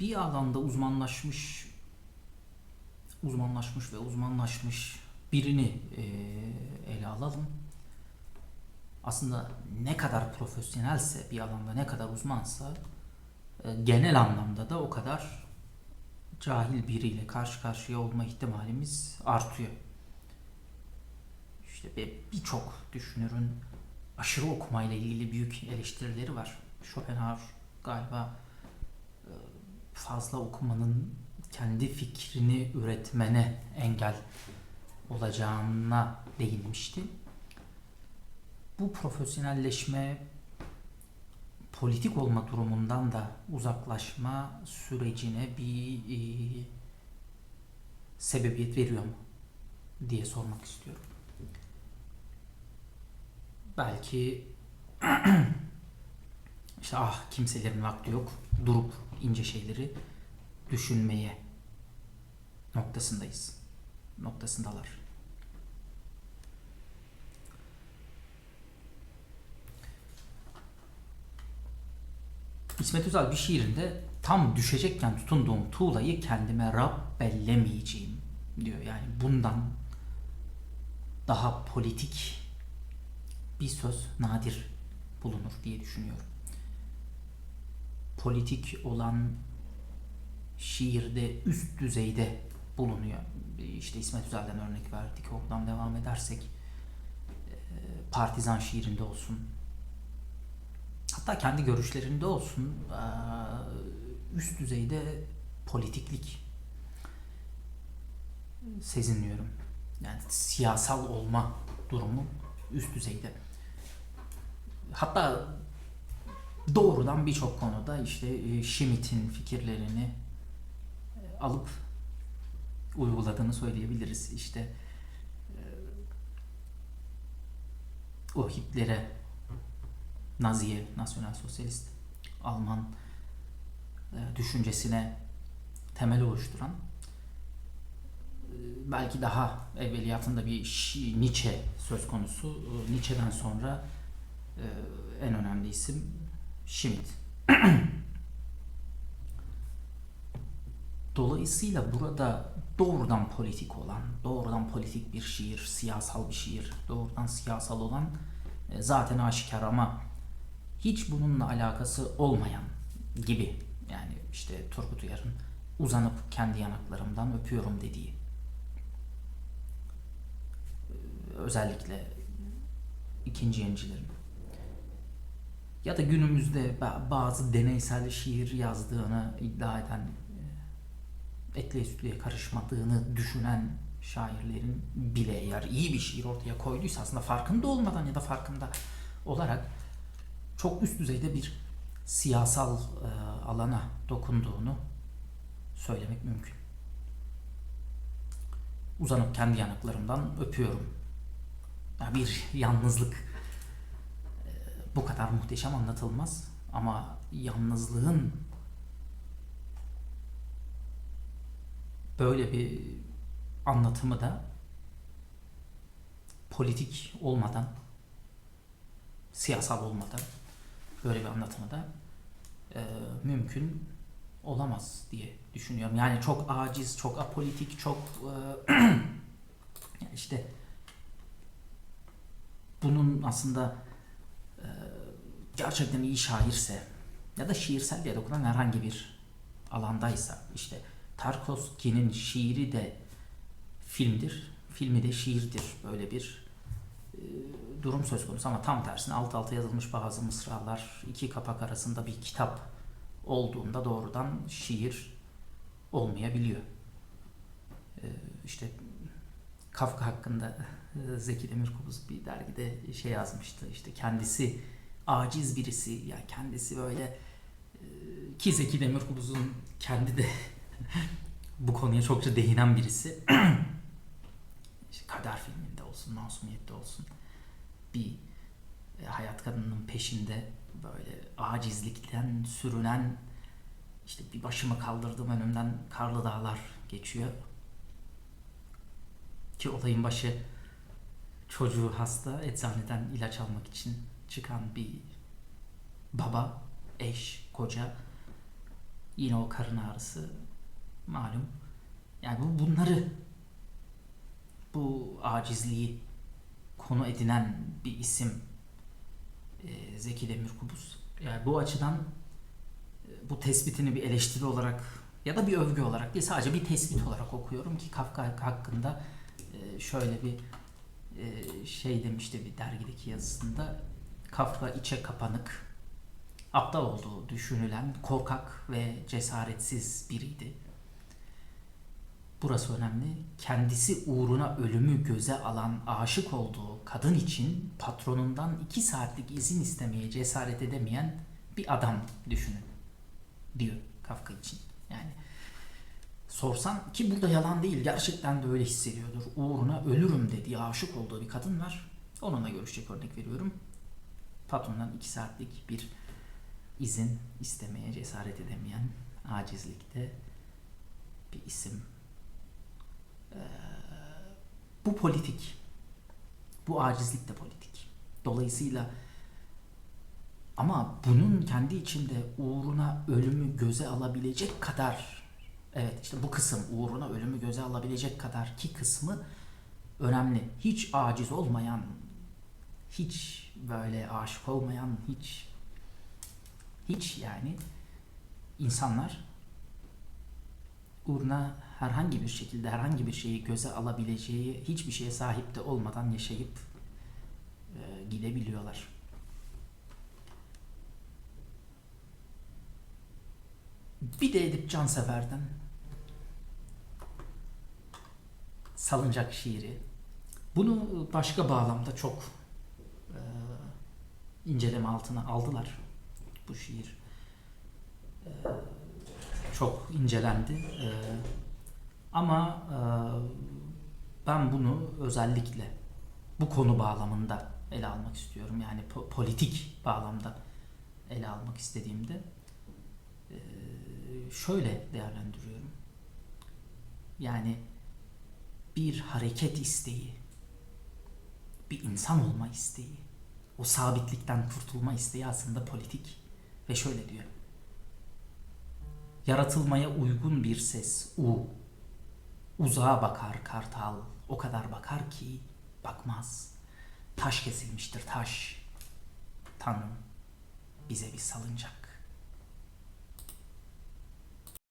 bir alanda uzmanlaşmış uzmanlaşmış ve uzmanlaşmış birini ele alalım. Aslında ne kadar profesyonelse bir alanda ne kadar uzmansa genel anlamda da o kadar cahil biriyle karşı karşıya olma ihtimalimiz artıyor. İşte bir- birçok düşünürün aşırı okumayla ilgili büyük eleştirileri var. Schopenhauer galiba fazla okumanın kendi fikrini üretmene engel olacağına değinmişti. Bu profesyonelleşme politik olma durumundan da uzaklaşma sürecine bir e, sebebiyet veriyor mu diye sormak istiyorum. Belki işte ah kimselerin vakti yok durup ince şeyleri düşünmeye noktasındayız. Noktasındalar. İsmet Özel bir şiirinde tam düşecekken tutunduğum tuğlayı kendime Rab bellemeyeceğim diyor. Yani bundan daha politik bir söz nadir bulunur diye düşünüyorum. Politik olan şiirde üst düzeyde bulunuyor. İşte İsmet Özel'den örnek verdik. Oradan devam edersek e, partizan şiirinde olsun. Hatta kendi görüşlerinde olsun e, üst düzeyde politiklik sezinliyorum. Yani siyasal olma durumu üst düzeyde. Hatta doğrudan birçok konuda işte e, Schmitt'in fikirlerini e, alıp uyguladığını söyleyebiliriz. İşte e, o Hitler'e, Nazi'ye, nasyonel sosyalist Alman düşüncesine temel oluşturan belki daha evveliyatında bir Nietzsche söz konusu. Nietzsche'den sonra en önemli isim Schmitt. Dolayısıyla burada doğrudan politik olan, doğrudan politik bir şiir, siyasal bir şiir, doğrudan siyasal olan e, zaten aşikar ama hiç bununla alakası olmayan gibi yani işte Turgut Uyar'ın uzanıp kendi yanaklarımdan öpüyorum dediği Ee, özellikle ikinci yenincilerin ya da günümüzde ba- bazı deneysel şiir yazdığını iddia eden e, etliye sütlüye karışmadığını düşünen şairlerin bile eğer iyi bir şiir ortaya koyduysa aslında farkında olmadan ya da farkında olarak çok üst düzeyde bir siyasal e, alana dokunduğunu söylemek mümkün. Uzanıp kendi yanaklarımdan öpüyorum. Ya bir yalnızlık bu kadar muhteşem anlatılmaz ama yalnızlığın böyle bir anlatımı da politik olmadan siyasal olmadan böyle bir anlatımı da e, mümkün olamaz diye düşünüyorum. Yani çok aciz, çok apolitik, çok e, işte bunun aslında gerçekten iyi şairse ya da şiirsel diye dokunan herhangi bir alandaysa işte Tarkovski'nin şiiri de filmdir, filmi de şiirdir. Böyle bir e, durum söz konusu ama tam tersine alt alta yazılmış bazı mısralar iki kapak arasında bir kitap olduğunda doğrudan şiir olmayabiliyor. E, işte Kafka hakkında e, Zeki Demirkubuz bir dergide şey yazmıştı. İşte kendisi aciz birisi ya kendisi böyle e, ki Zeki Demirkubuz'un kendi de bu konuya çokça değinen birisi. işte Kader filminde olsun, Masumiyet'te olsun bir e, hayat kadınının peşinde böyle acizlikten sürünen işte bir başımı kaldırdım önümden karlı dağlar geçiyor. Ki olayın başı çocuğu hasta eczaneden ilaç almak için çıkan bir baba, eş, koca Yine o karın ağrısı malum. Yani bu bunları bu acizliği konu edinen bir isim e, Zeki Demirkubuz. Yani bu açıdan e, bu tespitini bir eleştiri olarak ya da bir övgü olarak değil sadece bir tespit olarak okuyorum ki Kafka hakkında e, şöyle bir e, şey demişti bir dergideki yazısında Kafka içe kapanık, aptal olduğu düşünülen korkak ve cesaretsiz biriydi. Burası önemli. Kendisi uğruna ölümü göze alan aşık olduğu kadın için patronundan iki saatlik izin istemeye cesaret edemeyen bir adam düşünün diyor Kafka için. Yani sorsan ki burada yalan değil gerçekten de öyle hissediyordur. Uğruna ölürüm dediği aşık olduğu bir kadın var. Onunla görüşecek örnek veriyorum. Patrondan iki saatlik bir izin istemeye cesaret edemeyen acizlikte bir isim. Ee, bu politik. Bu acizlik de politik. Dolayısıyla ama bunun kendi içinde uğruna ölümü göze alabilecek kadar evet işte bu kısım uğruna ölümü göze alabilecek kadar ki kısmı önemli. Hiç aciz olmayan, hiç böyle aşık olmayan, hiç hiç yani insanlar uğruna herhangi bir şekilde herhangi bir şeyi göze alabileceği hiçbir şeye sahip de olmadan yaşayıp e, gidebiliyorlar. Bir de Edip Cansever'den Salıncak şiiri. Bunu başka bağlamda çok inceleme altına aldılar. Bu şiir e, çok incelendi. E, ama e, ben bunu özellikle bu konu bağlamında ele almak istiyorum. Yani po- politik bağlamda ele almak istediğimde e, şöyle değerlendiriyorum. Yani bir hareket isteği, bir insan olma isteği, o sabitlikten kurtulma isteği aslında politik. Ve şöyle diyor. Yaratılmaya uygun bir ses, u. Uzağa bakar kartal, o kadar bakar ki bakmaz. Taş kesilmiştir taş. Tanrım bize bir salıncak.